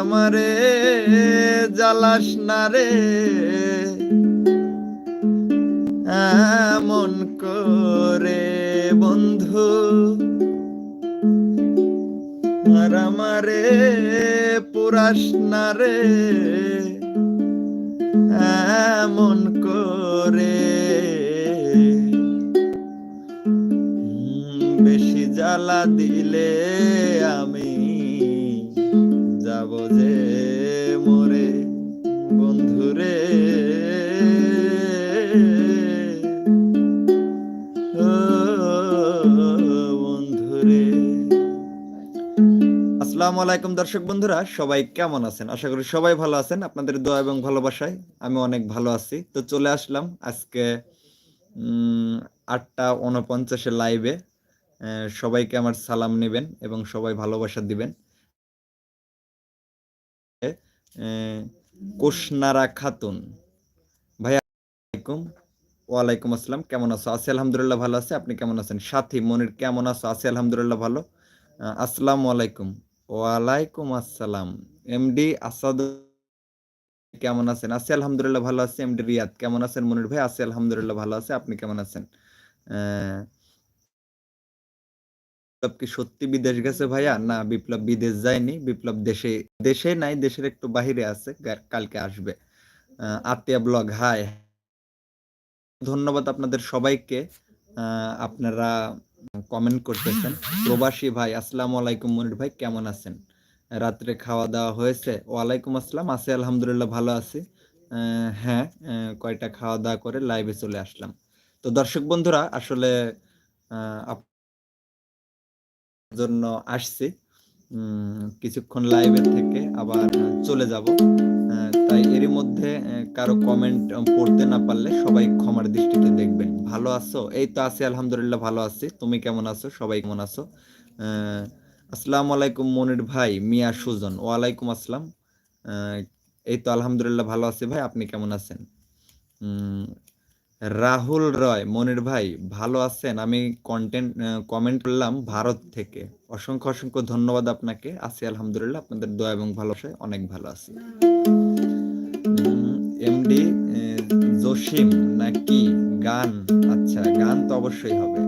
আমারে, জ্বালাস না রে। এমন করে বন্ধু, আর আমারে পুরাস না রে। এমন করে বেশি জ্বালা দিলে আসসালামু আলাইকুম দর্শক বন্ধুরা, সবাই কেমন আছেন? আশা করি সবাই ভালো আছেন। আপনাদের দোয়া এবং ভালোবাসায় আমি অনেক ভালো আছি। তো চলে আসলাম আজকে আটটা উনপঞ্চাশে লাইভে সবাইকে আমার সালাম নেবেন এবং সবাই ভালোবাসা দিবেন। কোশনারা খাতুন। ভাইয়া ওয়ালাইকুম আসসালাম। কেমন আছো? আছি আলহামদুলিল্লাহ ভালো আছে। আপনি কেমন আছেন? সাথী, মনির, কেমন আছো? আসি আলহামদুলিল্লাহ ভালো। আসসালামু আলাইকুম। ওয়ালাইকুম আসসালাম। এমডি আসাদ কেমন আছেন? আছি আলহামদুলিল্লাহ ভালো আছি। এমডি রিয়াদ, কেমন আছেন মনির ভাই? আছি আলহামদুলিল্লাহ ভালো আছে। আপনি কেমন আছেন? বিপ্লব কি সত্যি বিদেশ গেছে ভাইয়া? না, বিপ্লব বিদেশ যায়নি। বিপ্লব দেশে দেশে নাই, দেশের একটু বাহিরে আছে। কালকে আসবে। Atiya blog, hi. ধন্যবাদ আপনাদের সবাইকে। আপনারা কমেন্ট করতেছেন। প্রবাসী ভাই, আসসালামু আলাইকুম মনির ভাই, কেমন আছেন? রাত্রে খাওয়া দাওয়া হয়েছে? ওয়ালাইকুম আসসালাম, আছি আলহামদুলিল্লাহ, ভালো আছি। হ্যাঁ কয়টা খাওয়া দাওয়া করে লাইভে চলে আসলাম। তো দর্শক বন্ধুরা, আসলে জন্য আসছি। কিছুক্ষণ লাইভের থেকে আবার চলে যাব। তাই এরই মধ্যে কারও কমেন্ট পড়তে না পারলে সবাই ক্ষমার দৃষ্টিতে দেখবেন। ভালো আছো? এই তো আছি, আলহামদুলিল্লাহ ভালো আছি। তুমি কেমন আছো? সবাই কেমন আছো? আসসালামু আলাইকুম মনির ভাই, মিয়া সুজন। ওয়ালাইকুম আসসালাম। এই তো আলহামদুলিল্লাহ ভালো আছি ভাই, আপনি কেমন আছেন? রাহুল রয়, মনির ভাই, ভালো আছেন? আমি কন্টেন্ট কমেন্ট করলাম ভারত থেকে। অসংখ্য অসংখ্য ধন্যবাদ আপনাকে। আছি, আলহামদুলিল্লাহ, আপনাদের দোয়া এবং ভালোবাসায় অনেক ভালো আছি। এমডি জসিম নাকি গান? আচ্ছা গান তো অবশ্যই হবে।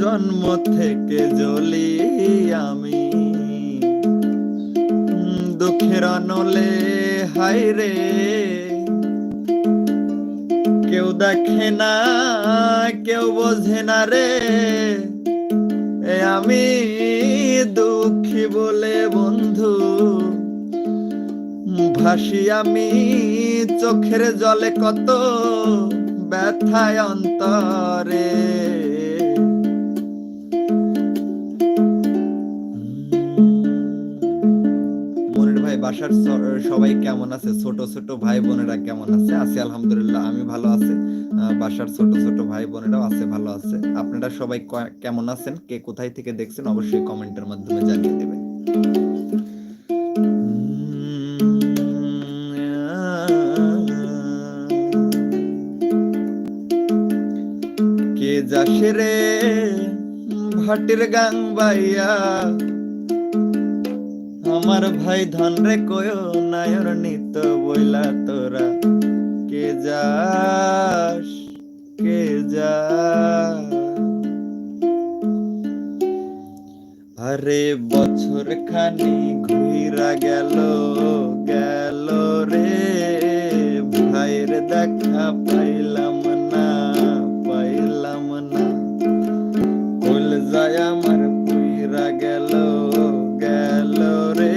জন্ম থেকে জ্বলি আমি। দুঃখের অনলে হাই রে। কেউ দেখে না, কেউ বোঝে না রে। আমি দুঃখী বলে বন্ধু ভাসি আমি, চোখের জলে কত ব্যথায় অন্তরে। বাসার সবাই কেমন আছে? ছোট ছোট ভাই বোনেরা কেমন আছে? আছি, আলহামদুলিল্লাহ, আমি ভালো আছি। বাসার ছোট ছোট ভাই বোনেরাও আছে, ভালো আছে। আপনারা সবাই কেমন আছেন? কে কোথায় থেকে দেখছেন? অবশ্যই কমেন্টের মাধ্যমে জানিয়ে দেবেন। কে রে? ভাটির গাং বাইয়া আমার ভাই ধন রে কয়, নায়র নিত বইলা তোরা। কে যাস? কে যা আরে বছর খানি ঘুইরা গেল গেল রে। ভাইয়ের দেখা পাইলাম না পাইলাম না। কইল যায় আমার পুইরা গেল গেল রে।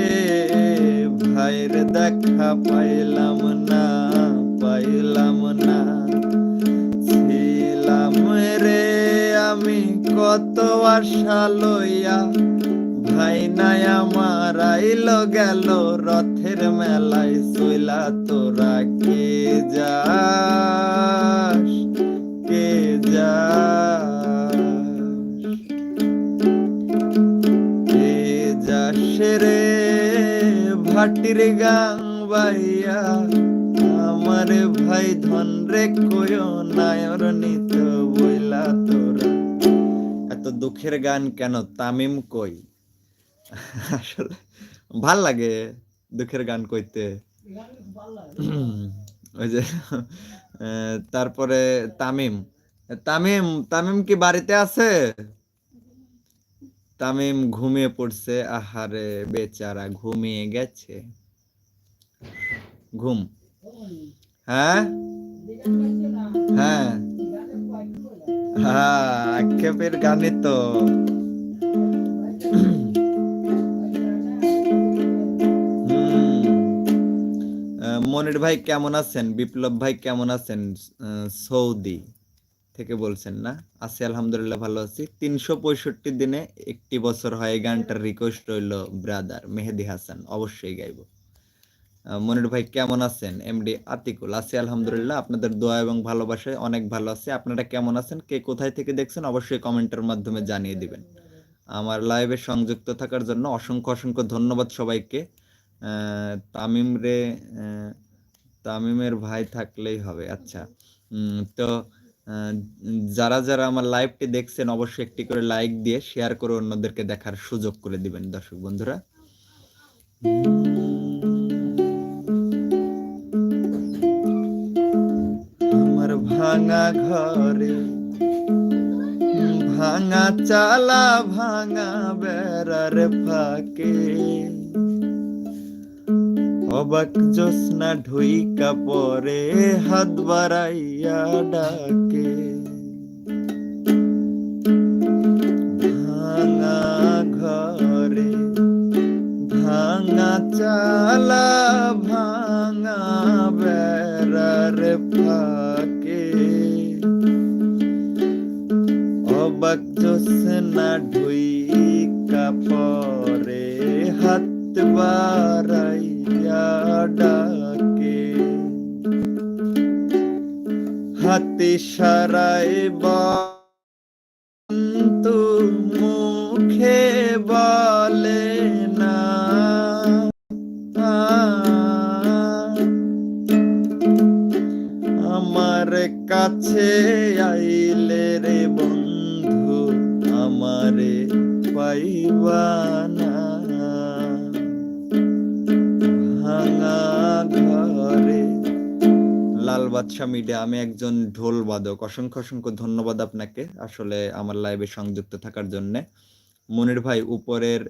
ভাইয়ের দেখা পাইলাম না পাইলাম না। কত আশা লইয়া ভাই নাই আমার আইল গেল রথের মেলায় শুইলা তোরা কে যাস? কে যাস? কে যাস রে ভাটির গাং বাইয়া? আমার ভাই ধন রে কয় নায়র নিত বইলা তোরা দুঃখের গান কেন তামিম কই? আসলে ভালো লাগে দুঃখের গান কইতে। ওই যে তারপরে তামিম। তামিম তামিম কি বাড়িতে আছে? তামিম ঘুমিয়ে পড়ছে। আহারে বেচারা ঘুমিয়ে গেছে। ঘুম। হ্যাঁ? হ্যাঁ। হ্যাঁ আক্ষেপের গানে মনির ভাই কেমন আছেন? বিপ্লব ভাই কেমন আছেন? সৌদি থেকে বলছেন না? আছি, আলহামদুলিল্লাহ, ভালো আছি। তিনশো পঁয়ষট্টি দিনে একটি বছর হয় গানটার রিকোয়েস্ট রইল ব্রাদার মেহেদি হাসান। অবশ্যই গাইব। মনির ভাই কেমন আছেন? এমডি আতিকুল আছি, আলহামদুলিল্লাহ। আপনাদের দোয়া এবং ভালোবাসায় অনেক ভালো আছে। আপনারা কেমন আছেন? কে কোথায় থেকে দেখছেন অবশ্যই কমেন্টের মাধ্যমে জানিয়ে দিবেন। আমার লাইভে সংযুক্ত থাকার জন্য অসংখ্য অসংখ্য ধন্যবাদ সবাইকে। তামিম রে তামিমের ভাই থাকলেই হবে। আচ্ছা তো যারা যারা আমার লাইভটি দেখছেন অবশ্যই একটি করে লাইক দিয়ে শেয়ার করে অন্যদেরকে দেখার সুযোগ করে দিবেন, দর্শক বন্ধুরা। ভাঙা ঘরে। ভাঙা চালা, ভাঙা বেড়ার ফাঁকে। অবাক জোসনা ঢুইকা পরে হাত বাড়াইয়া ডাকে। ভাঙা ঘরে, ভাঙা চালা, ভাঙা বেড়ার ফাঁকে। অবাক জোসনা ঢুইকা পরে হাত বাড়াইয়া ডাকে। হাতে সারায় বন্তু মুখে বলে না। আমার কাছে আইলে লাল বাদশা মিডিয়া, আমি একজন ঢোল বাদক। অসংখ্য অসংখ্য ধন্যবাদ আপনাকে আসলে আমার লাইভে সংযুক্ত থাকার জন্য। মনির ভাই, উপরের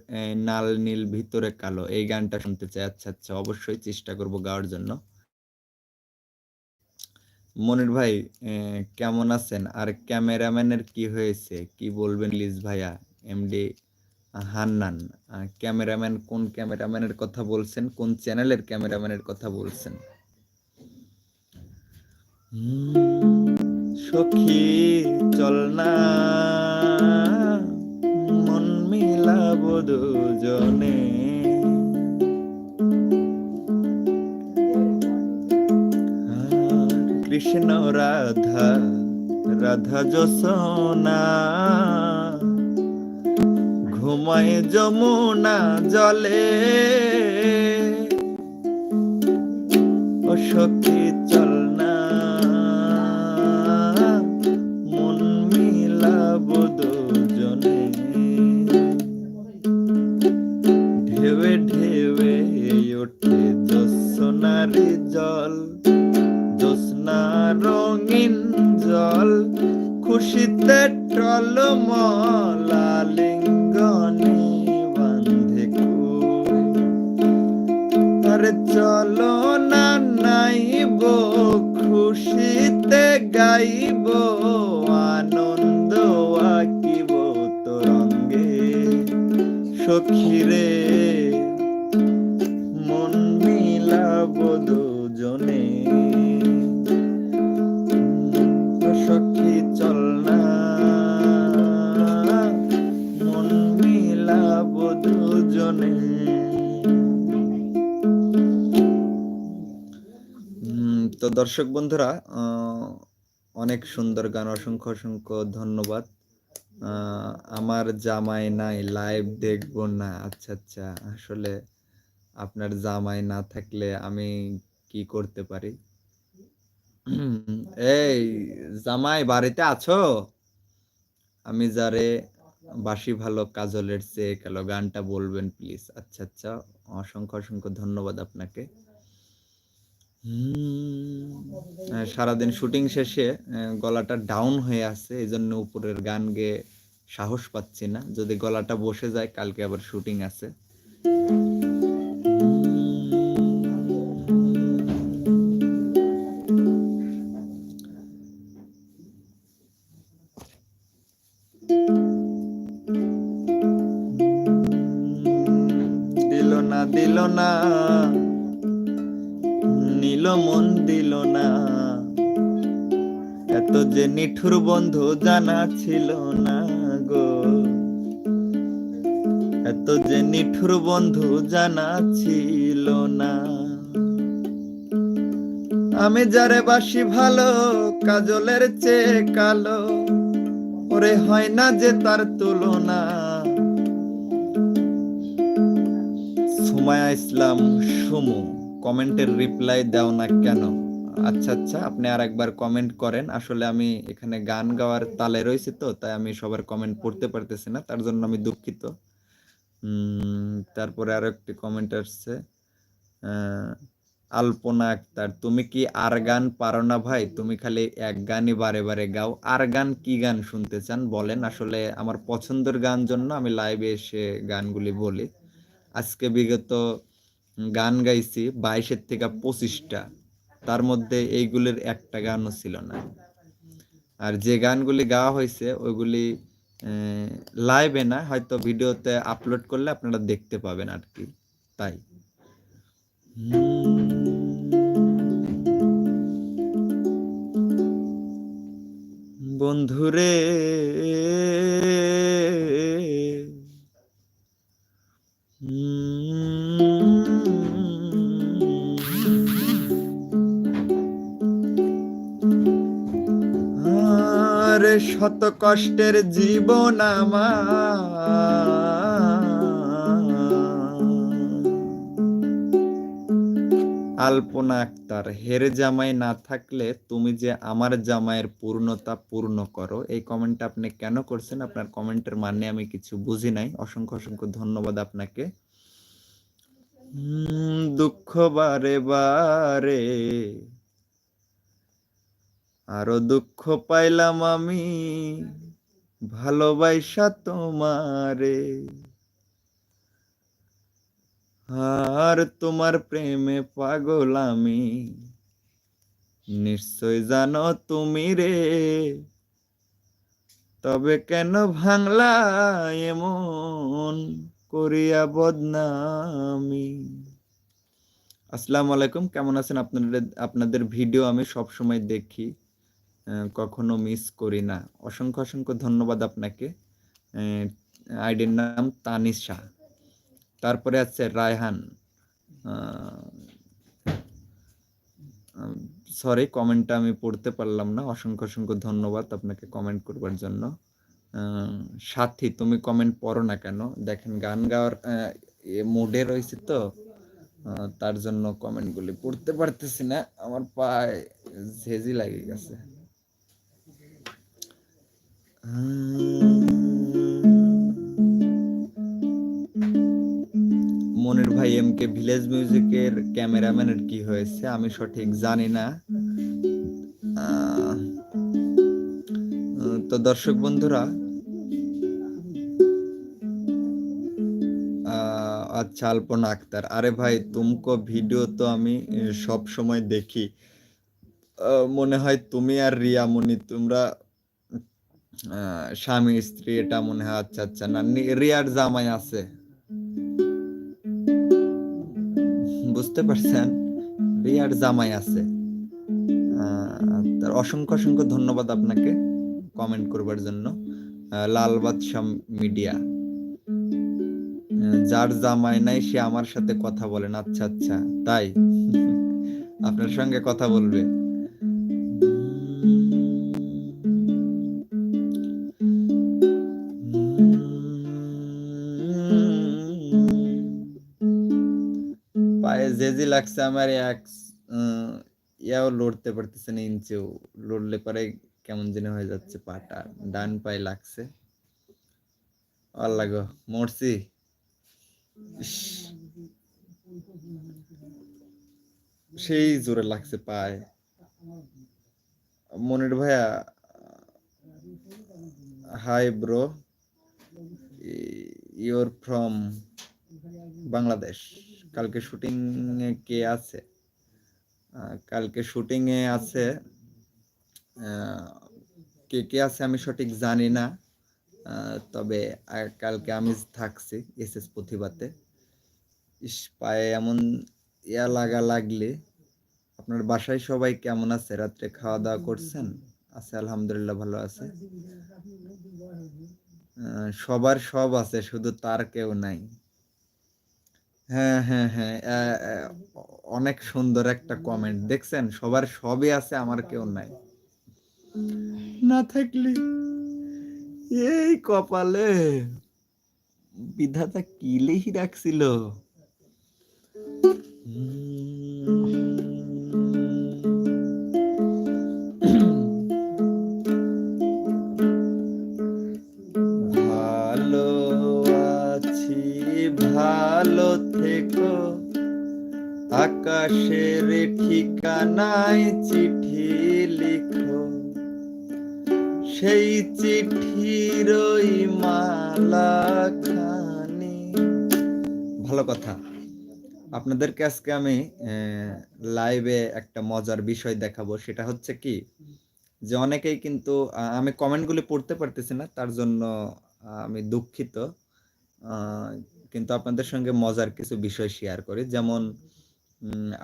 নাল নীল, ভিতরে কালো, এই গানটা শুনতে চাই। আচ্ছা আচ্ছা অবশ্যই চেষ্টা করব গাওয়ার জন্য। মনির ভাই কেমন আছেন? আর ক্যামেরাম্যানের কি হয়েছে? কি বলবেন লিজ ভাইয়া? এমডি হান্নান ক্যামেরাম্যান কোন ক্যামেরাম্যানের কথা বলছেন? কোন চ্যানেলের ক্যামেরাম্যানের কথা বলছেন? সখী চল না, মন মিলাব দুজনে। কৃষ্ণ রাধা রাধা যশোনা। ঘুমায় যমুনা জলে। ও তো দর্শক বন্ধুরা অনেক সুন্দর গান, অসংখ্য অসংখ্য ধন্যবাদ। আমার জামাই নাই লাইভ দেখব না। আচ্ছা আচ্ছা আসলে আপনার জামাই না থাকলে আমি কি করতে পারি? এই, জামাই বাড়িতে আছো? আমি যারে বাসি ভালো কাজলের চেয়ে কালো গানটা বলবেন প্লিজ আচ্ছা আচ্ছা অসংখ্য অসংখ্য ধন্যবাদ আপনাকে। সারাদিন শুটিং শেষে গলাটা ডাউন হয়ে আছে এই জন্য উপরের গান গেয়ে সাহস পাচ্ছি না। যদি গলাটা বসে যায়, কালকে আবার শুটিং আছে। দিল না দিল না। নীল মন দিল না। এত যে নিঠুর বন্ধু জানা ছিল না গো। এত যে নিঠুর বন্ধু জানা ছিল না। আমি যারে বাসি ভালো, কাজলের চেয়ে কালো, ওরে হয় না যে তার তুলনা। সুমায়া ইসলাম, সুমু। কমেন্টের রিপ্লাই দাও না কেন? আচ্ছা আচ্ছা আপনি আর একবার কমেন্ট করেন। আসলে আমি এখানে গান গাওয়ার তালে রয়েছে তো, তাই আমি সবার কমেন্ট পড়তে পারতেছি না, তার জন্য আমি দুঃখিত। তারপরে আরও একটি কমেন্ট আসছে আলপনা আক্তার, তুমি কি আর গান পারো না ভাই? তুমি খালি এক গানই বারে বারে গাও। আর গান কি গান শুনতে চান বলেন। আসলে আমার পছন্দের গান জন্য আমি লাইভে এসে গানগুলি বলি। আজকে বিগত গান গাইছি বাইশের থেকে পঁচিশটা। তার মধ্যে এইগুলির একটা গানও ছিল না। আর যে গানগুলি গাওয়া হয়েছে, ওইগুলি লাইভে না, হয়তো ভিডিওতে আপলোড করলে আপনারা দেখতে পাবেন আর কি। তাই। বন্ধুরে আর শত কষ্টের জীবন আলপনা আক্তার, হেরে জামাই না থাকলে তুমি যে আমার জামাইয়ের পূর্ণতা পূর্ণ করো, এই কমেন্টটা আপনি কেন করছেন? আপনার কমেন্টের মানে আমি কিছু বুঝি নাই। অসংখ্য অসংখ্য ধন্যবাদ আপনাকে। দুঃখ বারে বারে আরও দুঃখ পাইলাম আমি, ভালোবাসা তোমারে। আর তোমার প্রেমে পাগল আমি, নিশ্চয় জানো তুমি রে। তবে কেন ভাঙলা এমন করিয়া বদনামি? আসসালামু আলাইকুম, কেমন আছেন আপনাদের আপনাদের ভিডিও আমি সব সময় দেখি। কখনো মিস করি না। অসংখ্য অসংখ্য ধন্যবাদ আপনাকে। আইডির নাম তানিশা। তারপরে আছে রায়হান। সরি কমেন্টটা আমি পড়তে পারলাম না। অসংখ্য অসংখ্য ধন্যবাদ আপনাকে কমেন্ট করবার জন্য। সাথী, তুমি কমেন্ট পড়ো না কেন? দেখেন, গান গাওয়ার মুডে রয়েছে তো। তার জন্য কমেন্টগুলি পড়তে পারতেছি না। আমার পায়ে ঝেঁঝি লাগে গেছে। মনির ভাই এম কে ভিলেজ মিউজিকের ক্যামেরাম্যানের কি হয়েছে? আমি সঠিক জানি না। তো দর্শক বন্ধুরা আচ্ছা আলপনা আক্তার। আরে ভাই, তুমকো ভিডিও তো আমি সব সময় দেখি। মনে হয় তুমি আর রিয়া মনি, তোমরা স্বামী, স্ত্রী, এটা মনে হয় আচ্ছা আচ্ছা। না রিয়ার জামাই আছে। বুঝতে পারছেন? রিয়ার জামাই আছে। তার অসংখ্য অসংখ্য ধন্যবাদ আপনাকে কমেন্ট করবার জন্য। লাল বাদশাহ মিডিয়া। যার জামাই নাই, সে আমার সাথে কথা বলেন আচ্ছা আচ্ছা। তাই? আপনার সঙ্গে কথা বলবে। জেজি লাগছে আমার এক ইয়াও লড়তে পারতেছে না ইঞ্চেও। লড়লে পরে কেমন যেন হয়ে যাচ্ছে পাটা। ডান পায়ে লাগছে। আল্লাহ গো, মরছি। সেই জোরে লাগছে পায়। মনির ভাইয়া, hi bro. Your from Bangladesh. কালকে শুটিং এ কে আছে? কালকে শুটিং এ আছে কে কে আছে আমি সঠিক জানি না তবে কালকে আমি থাকছি এস এস প্রতিভাতে। ইস পায়ে এমন ইয়া লাগা লাগলে, আপনার বাসায় সবাই কেমন আছে? রাত্রে খাওয়া দাওয়া করছেন? আছে, আলহামদুলিল্লাহ ভালো আছে। সবার সব আছে, শুধু তার কেউ নাই। হ্যাঁ হ্যাঁ হ্যাঁ অনেক সুন্দর একটা কমেন্ট দেখছেন, সবার সবই আছে, আমার কেউ নাই। না থাকলে এই কপালে বিধাতা কি লিখি রাখছিল? ভালো আছি, ভালো থেকো আকাশের ঠিকানায় চিঠি লিখো। সেই চিঠির ওই মালা খানি ভালো কথা। আপনাদেরকে আজকে আমি লাইভে একটা মজার বিষয় দেখাবো। সেটা হচ্ছে কি, যে অনেকেই কিন্তু আমি কমেন্টগুলি পড়তে পারতেছি না, তার জন্য আমি দুঃখিত। কিন্তু আপনাদের সঙ্গে মজার কিছু বিষয় শেয়ার করি। যেমন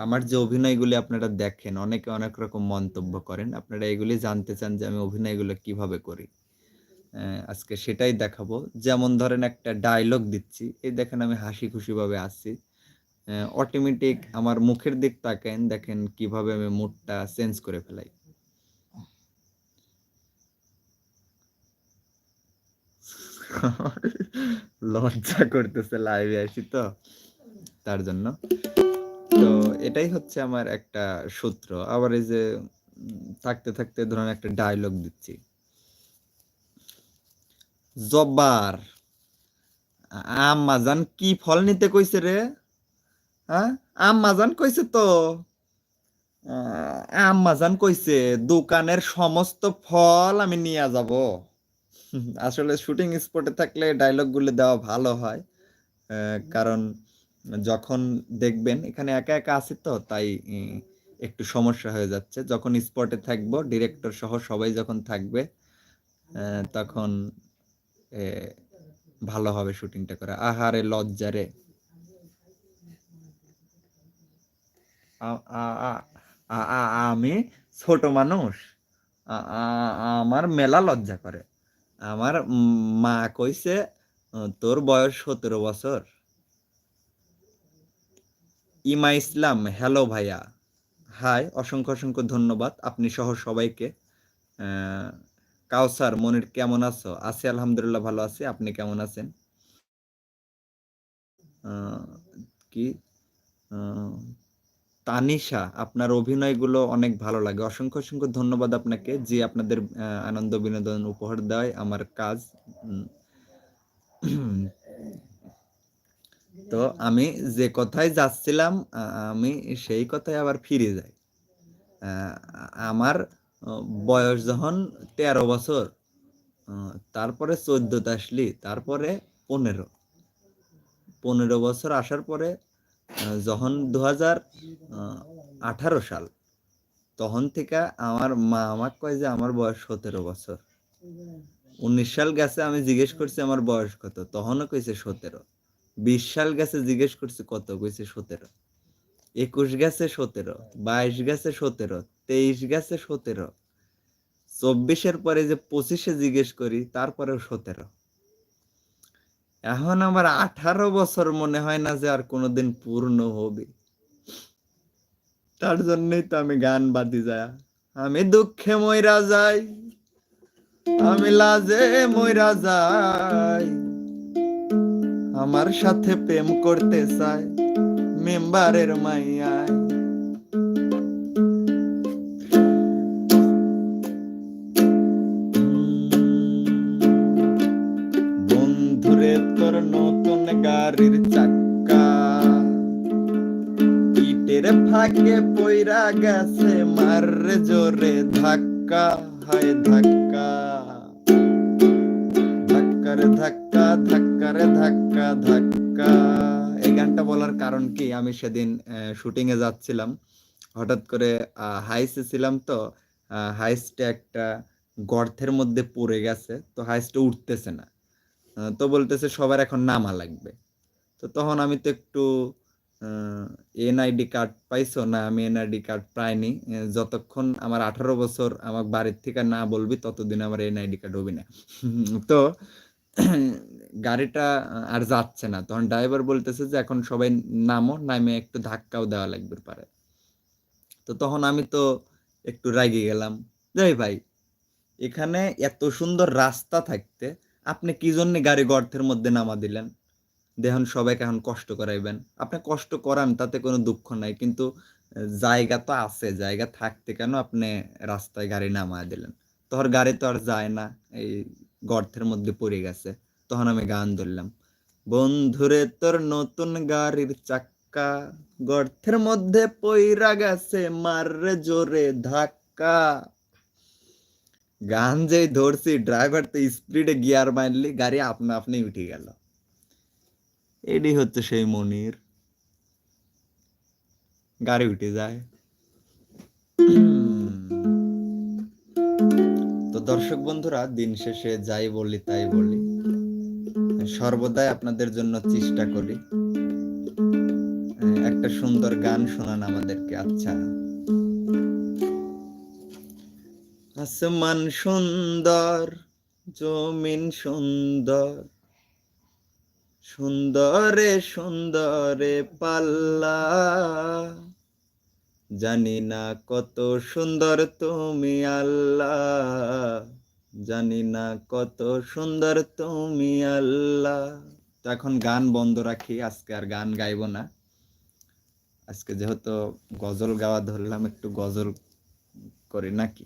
আমার যে অভিনয়গুলি আপনারা দেখেন, অনেকে অনেক রকম মন্তব্য করেন। আপনারা এগুলি জানতে চান যে আমি অভিনয়গুলো কীভাবে করি। আজকে সেটাই দেখাবো। যেমন ধরেন একটা ডায়লগ দিচ্ছি, এই দেখেন আমি হাসি খুশিভাবে আসছি অটোমেটিক আমার মুখের দিক তাকান দেখেন কীভাবে আমি মুডটা চেঞ্জ করে ফেলাই। লজ্জা করতেছে লাইভে আসি তো তার জন্য। তো এটাই হচ্ছে আমার একটা সূত্র। আবার এই যে থাকতে থাকতে ধরুন একটা ডায়লগ দিচ্ছি। জব্বার আম্মাজান কি ফল নিতে কইছে রে? হ্যাঁ? আম্মাজান কইছে তো। আহ, আম্মাজান কইছে দোকানের সমস্ত ফল আমি নিয়ে যাব। আসলে শুটিং স্পটে থাকলে ডায়লগগুলো দেওয়া ভালো হয়। কারণ যখন দেখবেন এখানে একা একা আছি তো তাই একটু সমস্যা হয়ে যাচ্ছে। যখন স্পটে থাকব ডিরেক্টর সহ সবাই যখন থাকবে তখন ভালো হবে শুটিংটা করা। আহারে লজ্জারে আমি ছোট মানুষ। আমার মেলা লজ্জা করে। আমার মা কইছে তোর বয়স সতেরো বছর। ইমা ইসলাম, হ্যালো ভাইয়া। হাই, অসংখ্য অসংখ্য ধন্যবাদ আপনি সহ সবাইকে। কাউসার, মনির কেমন আছো? আছি, আলহামদুলিল্লাহ ভালো আছি। আপনি কেমন আছেন? কি? তানিশা, আপনার অভিনয়গুলো অনেক ভালো লাগে। অসংখ্য অসংখ্য ধন্যবাদ আপনাকে যে আপনাদের আনন্দ, বিনোদন উপহার দেয় আমার কাজ। তো আমি যে কথায় যাচ্ছিলাম আমি সেই কথায় আবার ফিরে যাই। আমার বয়স যখন তেরো বছর তারপরে চোদ্দতে আসলি, তারপরে পনেরো। পনেরো বছর আসার পরে যখন দু হাজার আঠারো সাল, তখন থেকে আমার মা আমাকে কয় যে আমার বয়স সতেরো বছর। উনিশ সাল গেছে আমি জিজ্ঞেস করছি আমার বয়স কত, তখনও কইছে সতেরো। বিশ সাল গেছে জিজ্ঞেস করছি কত, কইছে সতেরো। একুশ গেছে সতেরো, বাইশ গেছে সতেরো, তেইশ গেছে সতেরো। চব্বিশের পরে যে পঁচিশে জিজ্ঞেস করি, তারপরেও সতেরো। এখন আমার আঠারো বছর মনে হয় না যে আর কোনোদিন পূর্ণ হবে। তার জন্যই তো আমি গান বাদি যায়। আমি দুঃখে ময়রা যাই, আমি লাজে ময়রা যাই। আমার সাথে প্রেম করতে চায়, মেম্বারের মাইয়ায় গাড়ির চাক্কা ইটের ফাঁকে পইরা গেছে, মাররে জোরে ধাক্কা, হায় ধাক্কা। ধাক্কারে ধাক্কা ধাক্কারে ধাক্কা ধাক্কা। এই গানটা বলার কারণ কি? আমি সেদিন শুটিং এ যাচ্ছিলাম। হঠাৎ করে হাইসে ছিলাম তো হাইস্টে একটা গর্তের মধ্যে পড়ে গেছে, তো হাইস্টে উঠতেছে না। তো বলতেছে সবার এখন নামা লাগবে। তো তখন আমি তো একটু এনআইডি কার্ড পাইছো? না, আমি এনআইডি কার্ড পাইনি। যতক্ষণ আমার আঠারো বছর আমার বাড়ির থেকে না বলবি, ততদিন আমার এনআইডি কার্ড হবি না। তো গাড়িটা আর যাচ্ছে না। তখন ড্রাইভার বলতেছে যে এখন সবাই নামো, নামে একটু ধাক্কাও দেওয়া লাগবে পারে। তো তখন আমি তো একটু রাগি গেলাম। যাই ভাই, এখানে এত সুন্দর রাস্তা থাকতে আপনি কি জন্য গাড়ি গর্তের মধ্যে নামা দিলেন? দেখুন, সবাইকে এখন কষ্ট করাইবেন। আপনি কষ্ট করান, তাতে কোনো দুঃখ নাই। কিন্তু জায়গা তো আছে। জায়গা থাকতে কেন আপনি রাস্তায় গাড়ি নামায় দিলেন? তোর গাড়ি তো আর যায় না। এই গর্তের মধ্যে পড়ে গেছে। তখন আমি গান ধরলাম। বন্ধুরে, তোর নতুন গাড়ির চাক্কা গর্তের মধ্যে পইরা গেছে। মাররে জোরে ধাক্কা। গান যেই ধরছি ড্রাইভার তো স্পিডে গিয়ার মারলি, গাড়ি আপনা আপনি উঠে গেল। এডি হচ্ছে সেই মনির। গাড়ি উঠে যায়। তো দর্শক বন্ধুরা, দিন শেষে যাই বলি, তাই বলি। সর্বদাই আপনাদের জন্য চেষ্টা করি। একটা সুন্দর গান শোনান আমাদেরকে আচ্ছা। আসমান সুন্দর, জমিন সুন্দর। সুন্দরে সুন্দরে পাল্লা। জানি না কত সুন্দর তুমি আল্লাহ। জানি না কত সুন্দর তুমি আল্লাহ। তো এখন গান বন্ধ রাখি, আজকে আর গান গাইবো না। আজকে যেহেতু গজল গাওয়া, ধরলাম একটু গজল করি নাকি?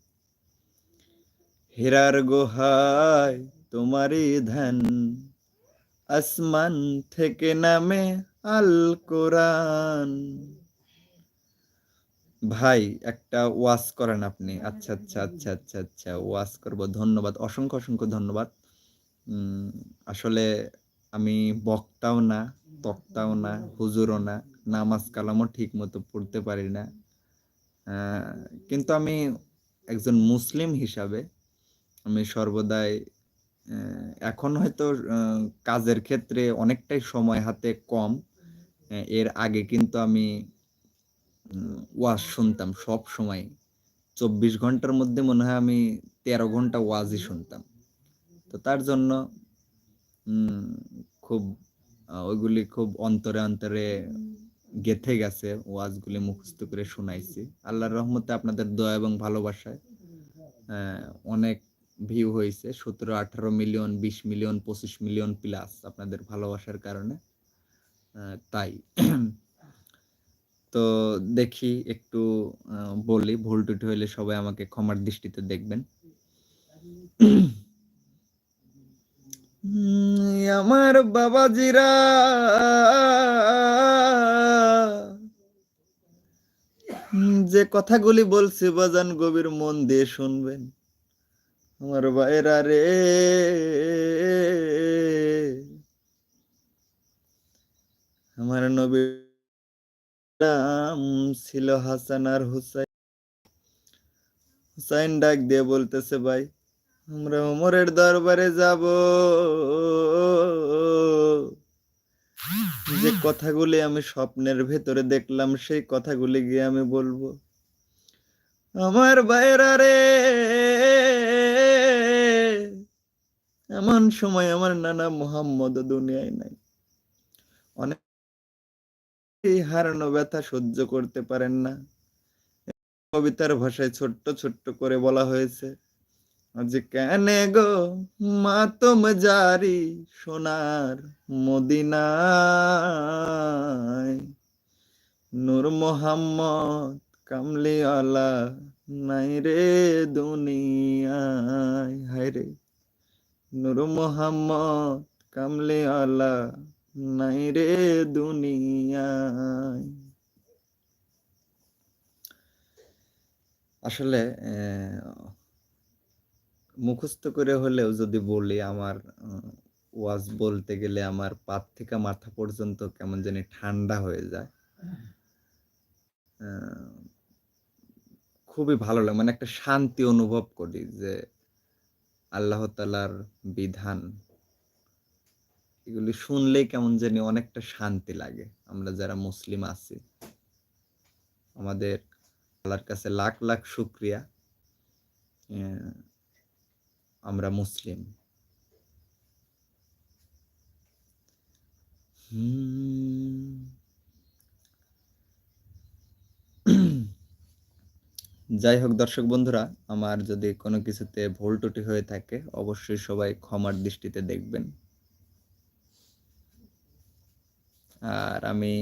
হেরার গোহায় তোমারই ধ্যান আসমান থেকে নামে আল কোরআন। ভাই, একটা ওয়াজ করেন আপনি। আচ্ছা আচ্ছা আচ্ছা আচ্ছা আচ্ছা ওয়াজ করব। ধন্যবাদ, অসংখ্য অসংখ্য ধন্যবাদ। আসলে আমি বক্তাও না, তক্তাও না, হুজুরও না, নামাজ কালামও ঠিক মতো পড়তে পারি না। কিন্তু আমি একজন মুসলিম হিসাবে আমি সর্বদাই এখন হয়তো কাজের ক্ষেত্রে অনেকটাই সময় হাতে কম। এর আগে কিন্তু আমি ওয়াজ শুনতাম সব সময়। চব্বিশ ঘণ্টার মধ্যে মনে হয় আমি তেরো ঘণ্টা ওয়াজই শুনতাম। তো তার জন্য খুব ওইগুলি খুব অন্তরে অন্তরে গেথে গেছে, ওয়াজগুলি মুখস্থ করে শোনাইছি। আল্লাহর রহমতে আপনাদের দয়া এবং ভালোবাসায় অনেক ভিউ হয়েছে সতেরো, আঠারো মিলিয়ন বিশ মিলিয়ন পঁচিশ মিলিয়ন প্লাস আপনাদের ভালোবাসার কারণে। তাই। তো দেখি একটু বলি, ভুল টুটি হইলে সবাই আমাকে ক্ষমার দৃষ্টিতে দেখবেন। আমার বাবাজিরা, যে কথাগুলি বলছি, বাজান গভীর মন দিয়ে শুনবেন। আমার ভাইরা রে আমার নবীর ছিল হাসান আর হুসাইন। হুসাইন ডাক দিয়ে বলতেছে, ভাই, আমরা ওমরের দরবারে যাব। যে কথাগুলি আমি স্বপ্নের ভেতরে দেখলাম, সেই কথাগুলি গিয়ে আমি বলব, আমার ভাইরা রে এমন সময় আমার নানা মোহাম্মদ দুনিয়ায় নাই। অনেক হারানো ব্যথা সহ্য করতে পারেন না। কবিতার ভাষায় ছোট্ট ছোট্ট করে বলা হয়েছে, আজ কেন গো মাতম জারি সোনার মদিনায়? নূর মোহাম্মদ কামলিওয়ালা নাই রে দুনিয়ায়। হায় রে। নূর মোহাম্মদ কামলিওয়ালা নাই রে আসলে মুখস্থ করে হলেও যদি বলি আমার ওয়াজ বলতে গেলে আমার পাত থেকে মাথা পর্যন্ত কেমন জানি ঠান্ডা হয়ে যায়। খুবই ভালো লাগে মানে একটা শান্তি অনুভব করি যে আল্লাহ তালার বিধান। এগুলি শুনলেই কেমন জানি অনেকটা শান্তি লাগে। আমরা যারা মুসলিম আছি, আমাদের আল্লাহর কাছে লাখ লাখ শুক্রিয়া। আমরা মুসলিম। যাই হোক দর্শক বন্ধুরা, আমার যদি কোনো কিছুতে ভুল টুটি হয়ে থাকে, অবশ্যই সবাই ক্ষমার দৃষ্টিতে দেখবেন। আর আমি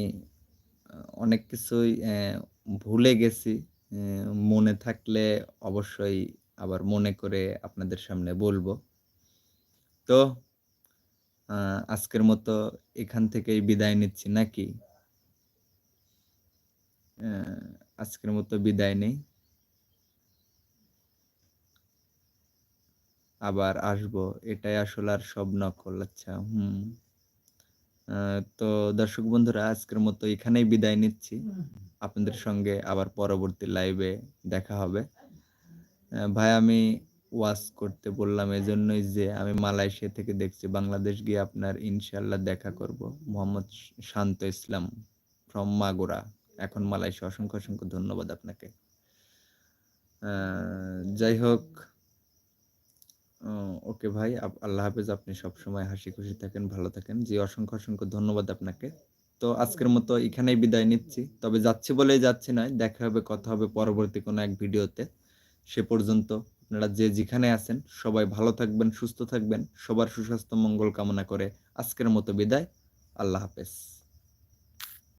অনেক কিছুই ভুলে গেছি মনে থাকলে অবশ্যই আবার মনে করে আপনাদের সামনে বলব। তো আজকের মতো এখান থেকেই বিদায় নিচ্ছি নাকি? আজকের মতো বিদায় নেই। আবার আসব। এটাই আসলে আর সব নকল আচ্ছা হুম। তো দর্শক বন্ধুরা, আজকের মতো এখানেই বিদায় নিচ্ছি। আপনাদের সঙ্গে আবার পরবর্তী লাইভে দেখা হবে। ভাই, আমি ওয়াজ করতে বললাম এজন্যই যে আমি মালয়েশিয়া থেকে দেখছি, বাংলাদেশ গিয়ে আপনার ইনশাল্লাহ দেখা করব। মোহাম্মদ শান্ত ইসলাম ফ্রম মাগুরা। এখন মালয়েশিয়া, অসংখ্য অসংখ্য ধন্যবাদ আপনাকে। যাই হোক ওকে ভাই আল্লাহ হাফেজ। আপনি সবসময় হাসি খুশি থাকেন, ভালো থাকেন। জি, অসংখ্য অসংখ্য ধন্যবাদ আপনাকে। তো আজকের মতো এখানেই বিদায় নিচ্ছি। তবে যাচ্ছি বলেই যাচ্ছি নয়, দেখা হবে, কথা হবে পরবর্তী কোনো এক ভিডিওতে। সে পর্যন্ত আপনারা যে যেখানে আছেন, সবাই ভালো থাকবেন, সুস্থ থাকবেন। সবার সুস্বাস্থ্য, মঙ্গল কামনা করে আজকের মতো বিদায়। আল্লাহ হাফেজ।